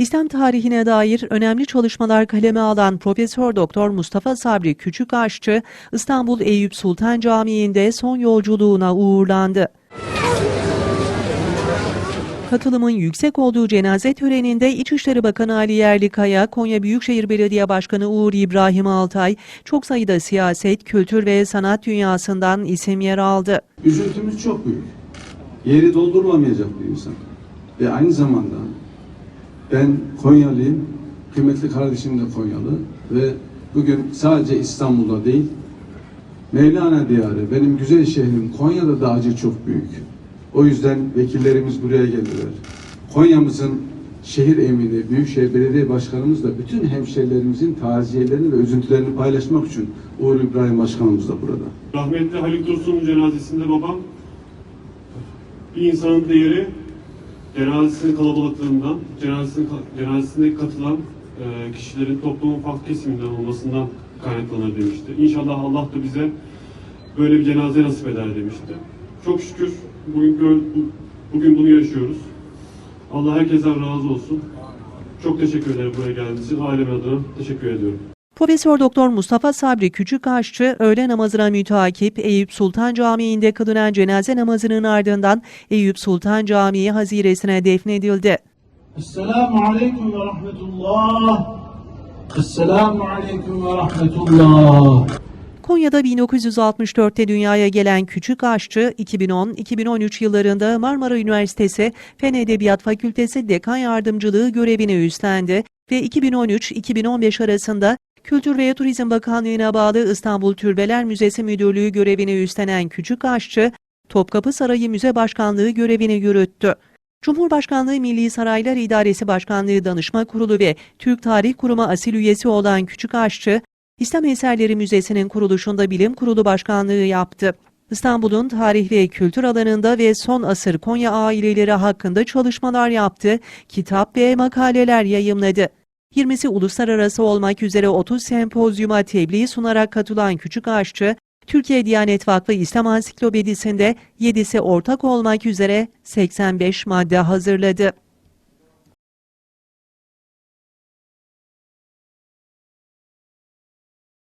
İslam tarihine dair önemli çalışmalar kaleme alan Profesör Doktor Mustafa Sabri Küçükaşçı, İstanbul Eyüp Sultan Camii'nde son yolculuğuna uğurlandı. Katılımın yüksek olduğu cenaze töreninde İçişleri Bakanı Ali Yerlikaya, Konya Büyükşehir Belediye Başkanı Uğur İbrahim Altay, çok sayıda siyaset, kültür ve sanat dünyasından isim yer aldı. Üzüntümüz çok büyük. Yeri doldurulamayacak bir insan. Ve aynı zamanda ben Konyalıyım, kıymetli kardeşim de Konyalı ve bugün sadece İstanbul'da değil, Mevlana diyarı, benim güzel şehrim Konya'da da acı çok büyük. O yüzden vekillerimiz buraya geldiler. Konya'mızın şehir emini, Büyükşehir Belediye Başkanımız da bütün hemşehrilerimizin taziyelerini ve üzüntülerini paylaşmak için Uğur İbrahim Başkanımız da burada. Rahmetli Haluk Dursun'un cenazesinde babam bir insanın değeri cenazesinin kalabalıklığından, cenazesine, cenazesine katılan e, kişilerin toplumun farklı kesiminden olmasından kaynaklanır demişti. İnşallah Allah da bize böyle bir cenaze nasip eder demişti. Çok şükür bugün, bugün bunu yaşıyoruz. Allah herkesten razı olsun. Çok teşekkür ederim buraya geldiğiniz için. Ailem adına teşekkür ediyorum. Profesör Doktor Mustafa Sabri Küçükaşçı öğle namazına mütakip Eyüp Sultan Camii'nde kılınan cenaze namazının ardından Eyüp Sultan Camii haziresine defnedildi. Esselamu Aleyküm ve Rahmetullah. Esselamu Aleyküm ve Rahmetullah. Konya'da 1964'te dünyaya gelen Küçük Aşçı, 2010-2013 yıllarında Marmara Üniversitesi Fen Edebiyat Fakültesi Dekan Yardımcılığı görevini üstlendi ve 2013-2015 arasında Kültür ve Turizm Bakanlığı'na bağlı İstanbul Türbeler Müzesi Müdürlüğü görevini üstlenen Küçük Aşçı, Topkapı Sarayı Müze Başkanlığı görevini yürüttü. Cumhurbaşkanlığı Milli Saraylar İdaresi Başkanlığı Danışma Kurulu ve Türk Tarih Kurumu asil üyesi olan Küçük Aşçı, İslam Eserleri Müzesi'nin kuruluşunda bilim kurulu başkanlığı yaptı. İstanbul'un tarih ve kültür alanında ve son asır Konya aileleri hakkında çalışmalar yaptı, kitap ve makaleler yayımladı. 20'si uluslararası olmak üzere 30 sempozyuma tebliğ sunarak katılan Küçük Aşçı, Türkiye Diyanet Vakfı İslam Ansiklopedisinde 7'si ortak olmak üzere 85 madde hazırladı.